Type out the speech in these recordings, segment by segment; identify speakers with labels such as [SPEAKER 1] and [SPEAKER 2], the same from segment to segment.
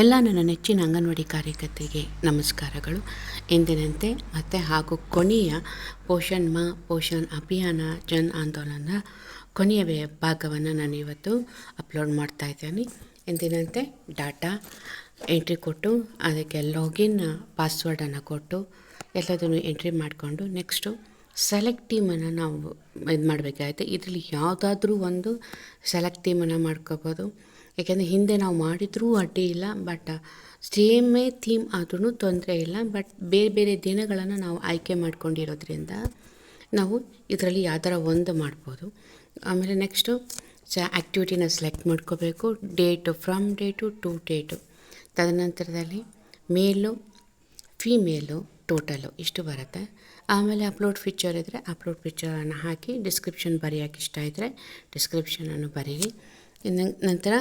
[SPEAKER 1] ಎಲ್ಲ ನನ್ನ ನೆಚ್ಚಿನ ಅಂಗನವಾಡಿ ಕಾರ್ಯಕರ್ತೆಗೆ ನಮಸ್ಕಾರಗಳು. ಎಂದಿನಂತೆ ಮತ್ತೆ ಹಾಗೂ ಕೊನೆಯ ಪೋಷಣ್ ಮಾ, ಪೋಷಣ್ ಅಭಿಯಾನ ಜನ್ ಆಂದೋಲನ ಕೊನೆಯ ಭಾಗವನ್ನು ನಾನು ಇವತ್ತು ಅಪ್ಲೋಡ್ ಮಾಡ್ತಾ ಇದ್ದೇನೆ. ಎಂದಿನಂತೆ ಡಾಟಾ ಎಂಟ್ರಿ ಕೊಟ್ಟು, ಅದಕ್ಕೆ ಲಾಗಿನ್ ಪಾಸ್ವರ್ಡನ್ನು ಕೊಟ್ಟು, ಎಲ್ಲದನ್ನು ಎಂಟ್ರಿ ಮಾಡಿಕೊಂಡು ನೆಕ್ಸ್ಟು ಸೆಲೆಕ್ಟ್ ಟೀಮನ್ನು ನಾವು ಇದು ಮಾಡಬೇಕಾಗುತ್ತೆ ಇದರಲ್ಲಿ ಯಾವುದಾದ್ರೂ ಒಂದು ಸೆಲೆಕ್ಟ್ ಟೀಮನ್ನು ಮಾಡ್ಕೋಬೋದು. ಯಾಕೆಂದರೆ ಹಿಂದೆ ನಾವು ಮಾಡಿದರೂ ಅಡ್ಡಿ ಇಲ್ಲ ಬಟ್ ಸೇಮೇ ಥೀಮ್ ಆದ್ರೂ ತೊಂದರೆ ಇಲ್ಲ ಬಟ್ ಬೇರೆ ಬೇರೆ ದಿನಗಳನ್ನು ನಾವು ಆಯ್ಕೆ ಮಾಡ್ಕೊಂಡಿರೋದ್ರಿಂದ ನಾವು ಇದರಲ್ಲಿ ಯಾವ್ದಾರ ಒಂದು ಮಾಡ್ಬೋದು. ಆಮೇಲೆ ನೆಕ್ಸ್ಟು ಸ ಆ್ಯಕ್ಟಿವಿಟಿನ ಸೆಲೆಕ್ಟ್ ಮಾಡ್ಕೋಬೇಕು date from date to date ತದನಂತರದಲ್ಲಿ ಮೇಲು ಫೀಮೇಲು ಟೋಟಲು ಇಷ್ಟು ಬರುತ್ತೆ. ಆಮೇಲೆ ಅಪ್ಲೋಡ್ ಫೀಚರ್ ಇದ್ದರೆ ಅಪ್ಲೋಡ್ ಫೀಚರನ್ನು ಹಾಕಿ ಡಿಸ್ಕ್ರಿಪ್ಷನ್ ಬರೆಯೋಕೆ ಇಷ್ಟ ಇದ್ದರೆ ಡಿಸ್ಕ್ರಿಪ್ಷನನ್ನು ಬರೀರಿ. ನಂತರ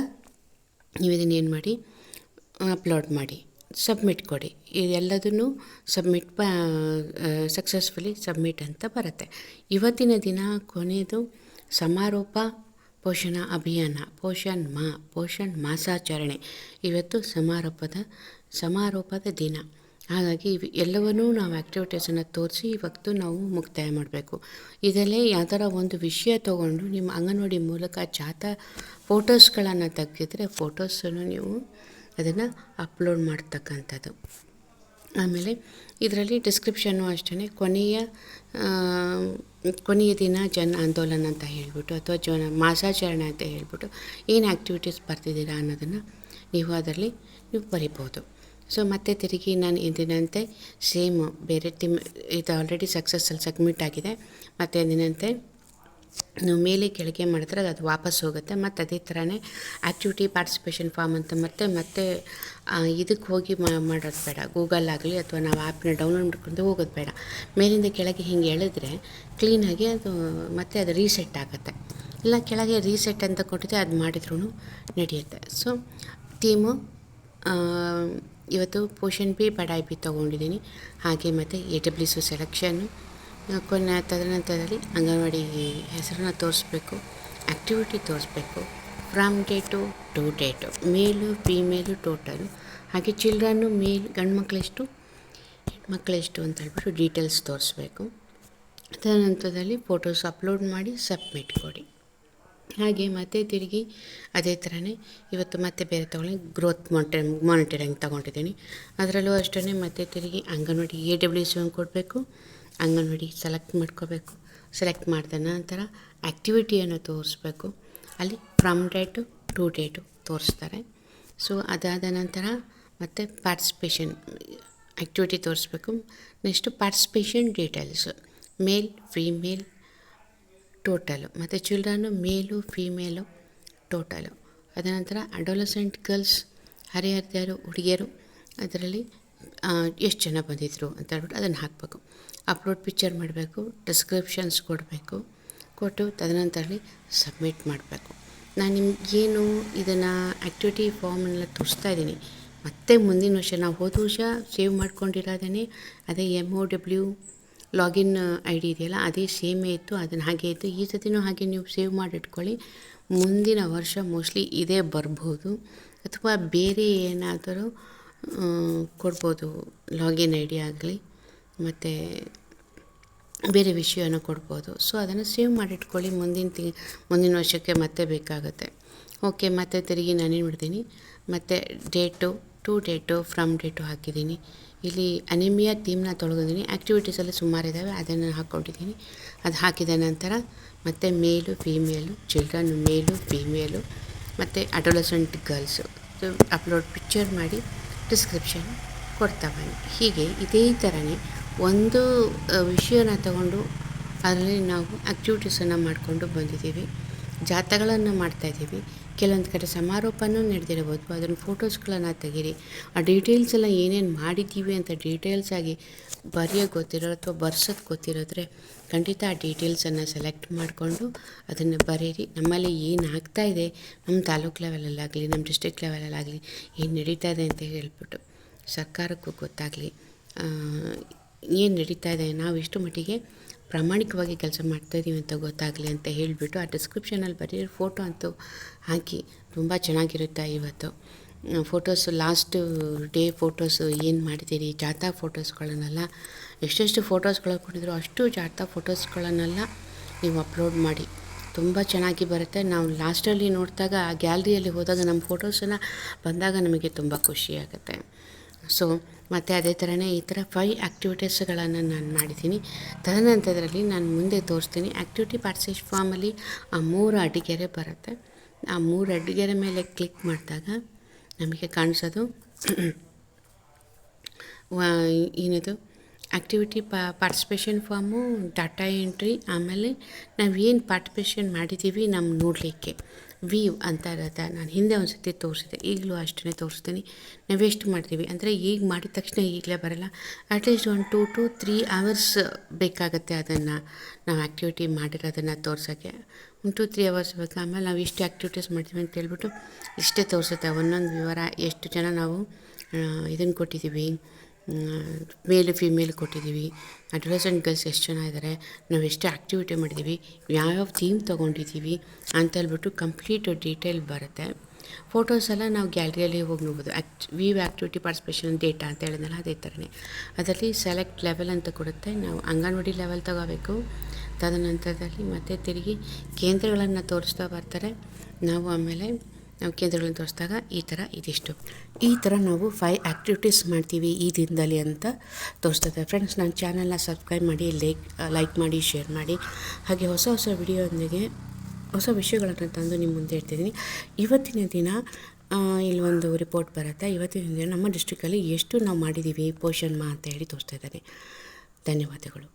[SPEAKER 1] ನೀವು ಇದನ್ನು ಏನು ಮಾಡಿ ಅಪ್ಲೋಡ್ ಮಾಡಿ ಸಬ್ಮಿಟ್ ಕೊಡಿ. ಇದೆಲ್ಲದನ್ನು ಸಬ್ಮಿಟ್ ಪ ಸಕ್ಸಸ್ಫುಲಿ ಸಬ್ಮಿಟ್ ಅಂತ ಬರುತ್ತೆ. ಇವತ್ತಿನ ದಿನ ಕೊನೆಯದು ಸಮಾರೋಪ, ಪೋಷಣ ಅಭಿಯಾನ, ಪೋಷಣ್ ಮಾ, ಪೋಷಣ್ ಮಾಸಾಚರಣೆ. ಇವತ್ತು ಸಮಾರೋಪದ ಸಮಾರೋಪದ ದಿನ. ಹಾಗಾಗಿ ಎಲ್ಲವನ್ನೂ ನಾವು ಆ್ಯಕ್ಟಿವಿಟೀಸನ್ನು ತೋರಿಸಿ ಇವತ್ತು ನಾವು ಮುಕ್ತಾಯ ಮಾಡಬೇಕು. ಇದರಲ್ಲೇ ಯಾವ್ದಾರ ಒಂದು ವಿಷಯ ತೊಗೊಂಡು ನಿಮ್ಮ ಅಂಗನವಾಡಿ ಮೂಲಕ ಜಾತ ಫೋಟೋಸ್ಗಳನ್ನು ತೆಗೆದಿದ್ರೆ ಫೋಟೋಸನ್ನು ನೀವು ಅದನ್ನು ಅಪ್ಲೋಡ್ ಮಾಡ್ತಕ್ಕಂಥದ್ದು. ಆಮೇಲೆ ಇದರಲ್ಲಿ ಡಿಸ್ಕ್ರಿಪ್ಷನ್ನು ಅಷ್ಟೇ ಕೊನೆಯ ಕೊನೆಯ ದಿನ ಜನ ಆಂದೋಲನ ಅಂತ ಹೇಳಿಬಿಟ್ಟು ಅಥವಾ ಜನ ಮಾಸಾಚರಣೆ ಅಂತ ಹೇಳಿಬಿಟ್ಟು ಏನು ಆ್ಯಕ್ಟಿವಿಟೀಸ್ ಬರ್ತಿದ್ದೀರಾ ಅನ್ನೋದನ್ನು ನೀವು ಅದರಲ್ಲಿ ನೀವು ಬರಿಬೋದು. ಸೊ ಮತ್ತೆ ತಿರುಗಿ ನಾನು ಎಂದಿನಂತೆ ಸೇಮ್ ಬೇರೆ ಟೀಮ್ ಇದು ಆಲ್ರೆಡಿ ಸಕ್ಸಸ್ಸಲ್ಲಿ ಸಬ್ಮಿಟ್ ಆಗಿದೆ. ಮತ್ತು ಎಂದಿನಂತೆ ನೀವು ಮೇಲೆ ಕೆಳಗೆ ಮಾಡಿದ್ರೆ ಅದು ವಾಪಸ್ ಹೋಗುತ್ತೆ. ಮತ್ತು ಅದೇ ಥರನೇ ಆ್ಯಕ್ಟಿವಿಟಿ ಪಾರ್ಟಿಸಿಪೇಷನ್ ಫಾರ್ಮ್ ಅಂತ ಮತ್ತೆ ಮತ್ತೆ ಇದಕ್ಕೆ ಹೋಗಿ ಮಾಡೋದು ಬೇಡ. ಗೂಗಲ್ ಆಗಲಿ ಅಥವಾ ನಾವು ಆ್ಯಪ್ನ ಡೌನ್ಲೋಡ್ ಮಾಡ್ಕೊಂಡು ಹೋಗೋದು ಬೇಡ. ಮೇಲಿಂದ ಕೆಳಗೆ ಹಿಂಗೆ ಎಳೆದ್ರೆ ಕ್ಲೀನಾಗಿ ಅದು, ಮತ್ತೆ ಅದು ರೀಸೆಟ್ ಆಗುತ್ತೆ. ಇಲ್ಲ, ಕೆಳಗೆ ರೀಸೆಟ್ ಅಂತ ಕೊಟ್ಟಿದೆ ಅದು ಮಾಡಿದ್ರೂ ನಡೆಯುತ್ತೆ. ಸೊ ಟೀಮು ಇವತ್ತು ಪೋಷನ್ ಬಿ ಬಡಾಯಿ ಬಿ ತೊಗೊಂಡಿದ್ದೀನಿ. ಹಾಗೆ ಮತ್ತು ಎ ಡಬ್ಲ್ಯೂ ಸು ಸೆಲೆಕ್ಷನ್ನು ಕೊನೆ ತದನಂತರದಲ್ಲಿ ಅಂಗನವಾಡಿ ಹೆಸರನ್ನು ತೋರಿಸ್ಬೇಕು. ಆ್ಯಕ್ಟಿವಿಟಿ ತೋರಿಸ್ಬೇಕು. From date to date. Male, female, total. ಹಾಗೆ ಚಿಲ್ಡ್ರನ್ನು ಮೇಲ್, ಗಂಡು ಮಕ್ಕಳೆಷ್ಟು ಹೆಣ್ಮಕ್ಳೆಷ್ಟು ಅಂತ ಹೇಳ್ಬಿಟ್ಟು ಡೀಟೇಲ್ಸ್ ತೋರಿಸ್ಬೇಕು. ತದನಂತರದಲ್ಲಿ ಫೋಟೋಸ್ ಅಪ್ಲೋಡ್ ಮಾಡಿ ಸಬ್ಮಿಟ್ ಕೊಡಿ. ಹಾಗೆ ಮತ್ತೆ ತಿರುಗಿ ಅದೇ ಥರನೇ ಇವತ್ತು ಮತ್ತೆ ಬೇರೆ ತೊಗೊಳ್ಳಿ ಗ್ರೋತ್ ಮಾನಿಟರ್ ಮಾನಿಟರಿಂಗ್ ತೊಗೊಂಡಿದ್ದೀನಿ. ಅದರಲ್ಲೂ ಅಷ್ಟೇ ಮತ್ತೆ ತಿರುಗಿ ಅಂಗನವಾಡಿ ಎ ಡಬ್ಲ್ಯೂ ಸಿ ಕೊಡಬೇಕು. ಅಂಗನವಾಡಿ ಸೆಲೆಕ್ಟ್ ಮಾಡ್ಕೋಬೇಕು. ಸೆಲೆಕ್ಟ್ ಮಾಡಿದ ನಂತರ ಆ್ಯಕ್ಟಿವಿಟಿಯನ್ನು ತೋರಿಸ್ಬೇಕು. ಅಲ್ಲಿ ಫ್ರಮ್ ಡೇಟು ಟು ಡೇಟು ತೋರಿಸ್ತಾರೆ. ಸೊ ಅದಾದ ನಂತರ ಮತ್ತು ಪಾರ್ಟಿಸಿಪೇಷನ್ ಆ್ಯಕ್ಟಿವಿಟಿ ತೋರಿಸ್ಬೇಕು. Next participation details male female total. ಮತ್ತು ಚಿಲ್ಡ್ರನ್ನು ಮೇಲು, ಫೀಮೇಲು, ಟೋಟಲು. ಅದನಂತರ ಅಡೋಲಸೆಂಟ್ ಗರ್ಲ್ಸ್ ಹರಿಹರಿದಾರು ಹುಡುಗಿಯರು, ಅದರಲ್ಲಿ ಎಷ್ಟು ಜನ ಬಂದಿದ್ದರು ಅಂತ ಹೇಳ್ಬಿಟ್ಟು ಅದನ್ನು ಹಾಕಬೇಕು. ಅಪ್ಲೋಡ್ ಪಿಕ್ಚರ್ ಮಾಡಬೇಕು ಡಿಸ್ಕ್ರಿಪ್ಷನ್ಸ್ ಕೊಡಬೇಕು, ಕೊಟ್ಟು ತದನಂತರಲ್ಲಿ ಸಬ್ಮಿಟ್ ಮಾಡಬೇಕು. ನಾನು ನಿಮ್ಗೇನು ಇದನ್ನು ಆ್ಯಕ್ಟಿವಿಟಿ ಫಾರ್ಮನ್ನೆಲ್ಲ ತೋರಿಸ್ತಾ ಇದ್ದೀನಿ. ಮತ್ತೆ ಮುಂದಿನ ವರ್ಷ ನಾವು ಹೋದ ವರ್ಷ ಸೇವ್ ಮಾಡ್ಕೊಂಡಿರೋದೇ ಅದೇ M O W login I D ಇದೆಯಲ್ಲ, ಅದೇ ಸೇಮೇ ಇತ್ತು, ಅದನ್ನು ಹಾಗೆ ಇತ್ತು. ಈ ಸತಿನೂ ಹಾಗೆ ನೀವು ಸೇವ್ ಮಾಡಿಟ್ಕೊಳ್ಳಿ. ಮುಂದಿನ ವರ್ಷ ಮೋಸ್ಟ್ಲಿ ಇದೇ ಬರ್ಬೋದು. ಅಥವಾ ಬೇರೆ ಏನಾದರೂ ಕೊಡ್ಬೋದು ಲಾಗಿನ್ ಐ ಡಿ ಆಗಲಿ, ಮತ್ತು ಬೇರೆ ವಿಷಯನ ಕೊಡ್ಬೋದು. ಸೊ, ಅದನ್ನು ಸೇವ್ ಮಾಡಿಟ್ಕೊಳ್ಳಿ. ಮುಂದಿನ ತಿ ಮುಂದಿನ ವರ್ಷಕ್ಕೆ ಮತ್ತೆ ಬೇಕಾಗುತ್ತೆ. ಓಕೆ, ಮತ್ತೆ ತಿರುಗಿ ನಾನೇನು ಬಿಡ್ತೀನಿ ಮತ್ತು date to date from date ಹಾಕಿದ್ದೀನಿ. ಇಲ್ಲಿ ಅನಿಮಿಯಾ ಥೀಮ್ನ ತೊಳಗಿದ್ದೀನಿ ಆ್ಯಕ್ಟಿವಿಟೀಸಲ್ಲಿ ಸುಮಾರು ಇದ್ದಾವೆ ಅದನ್ನು ಹಾಕ್ಕೊಂಡಿದ್ದೀನಿ. ಅದು ಹಾಕಿದ ನಂತರ ಮತ್ತು male, female, children male, female ಮತ್ತು ಅಡೋಲಸೆಂಟ್ ಗರ್ಲ್ಸು. ಅಪ್ಲೋಡ್ ಪಿಕ್ಚರ್ ಮಾಡಿ ಡಿಸ್ಕ್ರಿಪ್ಷನ್ ಕೊಡ್ತಾ ಬನ್ನಿ. ಹೀಗೆ ಇದೇ ಥರನೇ ಒಂದು ವಿಷಯನ ತಗೊಂಡು ಅದರಲ್ಲಿ ನಾವು ಆ್ಯಕ್ಟಿವಿಟೀಸನ್ನು ಮಾಡಿಕೊಂಡು ಬಂದಿದ್ದೀವಿ. ಜಾಥಾಗಳನ್ನು ಮಾಡ್ತಾಯಿದ್ದೀವಿ ಕೆಲವೊಂದು ಕಡೆ ಸಮಾರೋಪನೂ ನಡೆದಿರಬಹುದು. ಅದನ್ನು ಫೋಟೋಸ್ಗಳನ್ನು ತೆಗೀರಿ. ಆ ಡೀಟೇಲ್ಸ್ ಎಲ್ಲ ಏನೇನು ಮಾಡಿದ್ದೀವಿ ಅಂತ ಡೀಟೇಲ್ಸ್ ಆಗಿ ಬರೆಯೋಕ್ಕೆ ಗೊತ್ತಿರೋ ಅಥವಾ ಬರ್ಸೋದು ಗೊತ್ತಿರೋದ್ರೆ ಖಂಡಿತ ಆ ಡೀಟೇಲ್ಸನ್ನು ಸೆಲೆಕ್ಟ್ ಮಾಡಿಕೊಂಡು ಅದನ್ನು ಬರೀರಿ. ನಮ್ಮಲ್ಲಿ ಏನು ಆಗ್ತಾ ಇದೆ ನಮ್ಮ ತಾಲೂಕು ಲೆವೆಲಲ್ಲಾಗಲಿ ನಮ್ಮ ಡಿಸ್ಟ್ರಿಕ್ಟ್ ಲೆವೆಲಲ್ಲಾಗಲಿ ಏನು ನಡೀತಾ ಇದೆ ಅಂತ ಹೇಳ್ಬಿಟ್ಟು ಸರ್ಕಾರಕ್ಕೂ ಗೊತ್ತಾಗಲಿ. ಏನು ನಡೀತಾ ಇದೆ, ನಾವು ಇಷ್ಟು ಮಟ್ಟಿಗೆ ಪ್ರಾಮಾಣಿಕವಾಗಿ ಕೆಲಸ ಮಾಡ್ತಾಯಿದ್ದೀವಿ ಅಂತ ಗೊತ್ತಾಗಲಿ ಅಂತ ಹೇಳಿಬಿಟ್ಟು ಆ ಡಿಸ್ಕ್ರಿಪ್ಷನಲ್ಲಿ ಬರೀ ಫೋಟೋ ಅಂತೂ ಹಾಕಿ ತುಂಬ ಚೆನ್ನಾಗಿರುತ್ತೆ ಇವತ್ತು. ಫೋಟೋಸು ಲಾಸ್ಟ್ ಡೇ ಫೋಟೋಸು ಏನು ಮಾಡಿದ್ದೀರಿ? ಜಾಥಾ ಫೋಟೋಸ್ಗಳನ್ನೆಲ್ಲ ಎಷ್ಟೆಷ್ಟು ಫೋಟೋಸ್ಗಳು ಕೊಟ್ಟಿದ್ರು ಅಷ್ಟು ಜಾಥಾ ಫೋಟೋಸ್ಗಳನ್ನೆಲ್ಲ ನೀವು ಅಪ್ಲೋಡ್ ಮಾಡಿ. ತುಂಬ ಚೆನ್ನಾಗಿ ಬರುತ್ತೆ. ನಾವು ಲಾಸ್ಟಲ್ಲಿ ನೋಡಿದಾಗ ಆ ಗ್ಯಾಲರಿಯಲ್ಲಿ ಹೋದಾಗ ನಮ್ಮ ಫೋಟೋಸನ್ನು ಬಂದಾಗ ನಮಗೆ ತುಂಬ ಖುಷಿಯಾಗುತ್ತೆ ಸೊ ಮತ್ತು ಅದೇ ಥರನೇ ಈ ಥರ ಫೈ ಆ್ಯಕ್ಟಿವಿಟೀಸ್ಗಳನ್ನು ನಾನು ಮಾಡಿದ್ದೀನಿ. ತದನಂತರದಲ್ಲಿ ನಾನು ಮುಂದೆ ತೋರಿಸ್ತೀನಿ. ಆ್ಯಕ್ಟಿವಿಟಿ ಪಾರ್ಸೇಜ್ ಫಾರ್ಮಲ್ಲಿ ಆ ಮೂರು ಅಡಿಗೆರೆ ಬರುತ್ತೆ. ಆ ಮೂರು ಅಡಿಗೆರೆ ಮೇಲೆ ಕ್ಲಿಕ್ ಮಾಡಿದಾಗ ನಮಗೆ ಕಾಣಿಸೋದು ಏನದು? Activity participation form data entry ಆಮೇಲೆ ನಾವು ಏನು ಪಾರ್ಟಿಸಿಪೇಷನ್ ಮಾಡಿದ್ದೀವಿ ನಮ್ಮ ನೋಡಲಿಕ್ಕೆ. ವೀವ್ ಅಂತ ಇರುತ್ತೆ. ನಾನು ಹಿಂದೆ ಒಂದು ಸರ್ತಿ ತೋರಿಸಿದೆ ಈಗಲೂ ಅಷ್ಟೇ ತೋರಿಸ್ತೀನಿ. ನಾವೆಷ್ಟು ಮಾಡ್ತೀವಿ ಅಂದರೆ ಈಗ ಮಾಡಿದ ತಕ್ಷಣ ಈಗಲೇ ಬರೋಲ್ಲ. ಅಟ್ಲೀಸ್ಟ್ ಒಂದು ಟೂ ಟು ತ್ರೀ ಅವರ್ಸ್ ಬೇಕಾಗುತ್ತೆ ಅದನ್ನು. ನಾವು ಆ್ಯಕ್ಟಿವಿಟಿ ಮಾಡಿರೋದನ್ನು ತೋರ್ಸೋಕ್ಕೆ. ಒಂದು ಟು ತ್ರೀ ಅವರ್ಸ್ ಬೇಕು ಆಮೇಲೆ ನಾವು ಇಷ್ಟು ಆ್ಯಕ್ಟಿವಿಟೀಸ್ ಮಾಡ್ತೀವಿ ಅಂತ ಹೇಳ್ಬಿಟ್ಟು ಇಷ್ಟೇ ತೋರಿಸುತ್ತೆ. ಒಂದೊಂದು ವಿವರ ಎಷ್ಟು ಜನ ನಾವು ಇದನ್ನು ಕೊಟ್ಟಿದ್ದೀವಿ. ಮೇಲು ಫಿಮೇಲ್ ಕೊಟ್ಟಿದ್ದೀವಿ. ಅಡ್ವಸೆಂಟ್ ಗರ್ಲ್ಸ್ ಎಷ್ಟು ಜನ ಇದ್ದಾರೆ ನಾವು ಎಷ್ಟು ಆ್ಯಕ್ಟಿವಿಟಿ ಮಾಡಿದ್ದೀವಿ ಯಾವ್ಯಾವ ಥೀಮ್ ತೊಗೊಂಡಿದ್ದೀವಿ ಅಂತ ಹೇಳ್ಬಿಟ್ಟು ಕಂಪ್ಲೀಟ್ ಡೀಟೇಲ್ ಬರುತ್ತೆ. ಫೋಟೋಸ್ ಎಲ್ಲ ನಾವು ಗ್ಯಾಲರಿಯಲ್ಲಿ ಹೋಗಿ ನೋಡ್ಬೋದು. Act view activity participation data ಅಂತ ಹೇಳಿದ್ನಲ್ಲ, ಅದೇ ಥರನೇ ಅದರಲ್ಲಿ ಸೆಲೆಕ್ಟ್ ಲೆವೆಲ್ ಅಂತ ಕೊಡುತ್ತೆ. ನಾವು ಅಂಗನವಾಡಿ ಲೆವೆಲ್ ತಗೋಬೇಕು. ತದನಂತರದಲ್ಲಿ ಮತ್ತೆ ತಿರುಗಿ ಕೇಂದ್ರಗಳನ್ನು ತೋರಿಸ್ತಾ ಬರ್ತಾರೆ. ನಾವು ಆಮೇಲೆ ನಾವು ಕೇಂದ್ರಗಳನ್ನು ತೋರಿಸಿದಾಗ ಈ ಥರ ಇದಿಷ್ಟು. ಈ ಥರ ನಾವು ಫೈವ್ ಆ್ಯಕ್ಟಿವಿಟೀಸ್ ಮಾಡ್ತೀವಿ ಈ ದಿನದಲ್ಲಿ ಅಂತ ತೋರಿಸ್ತದೆ. ಫ್ರೆಂಡ್ಸ್ ನನ್ನ ಚಾನಲ್ನ ಸಬ್ಸ್ಕ್ರೈಬ್ ಮಾಡಿ ಲೈಕ್ ಲೈಕ್ ಮಾಡಿ ಶೇರ್ ಮಾಡಿ. ಹಾಗೆ ಹೊಸ ಹೊಸ ವಿಡಿಯೋದೊಂದಿಗೆ ಹೊಸ ವಿಷಯಗಳನ್ನು ತಂದು ನಿಮ್ಮ ಮುಂದೆ ಇಡ್ತಿದ್ದೀನಿ. ಇವತ್ತಿನ ದಿನ ಇಲ್ಲಿ ಒಂದು ರಿಪೋರ್ಟ್ ಬರುತ್ತೆ. ಇವತ್ತಿನ ದಿನ ನಮ್ಮ ಡಿಸ್ಟ್ರಿಕ್ಕಲ್ಲಿ ಎಷ್ಟು ನಾವು ಮಾಡಿದ್ದೀವಿ ಪೋಷಣ್ ಮಾ ಅಂತ ಹೇಳಿ ತೋರಿಸ್ತಾ ಇದ್ದಾರೆ. ಧನ್ಯವಾದಗಳು.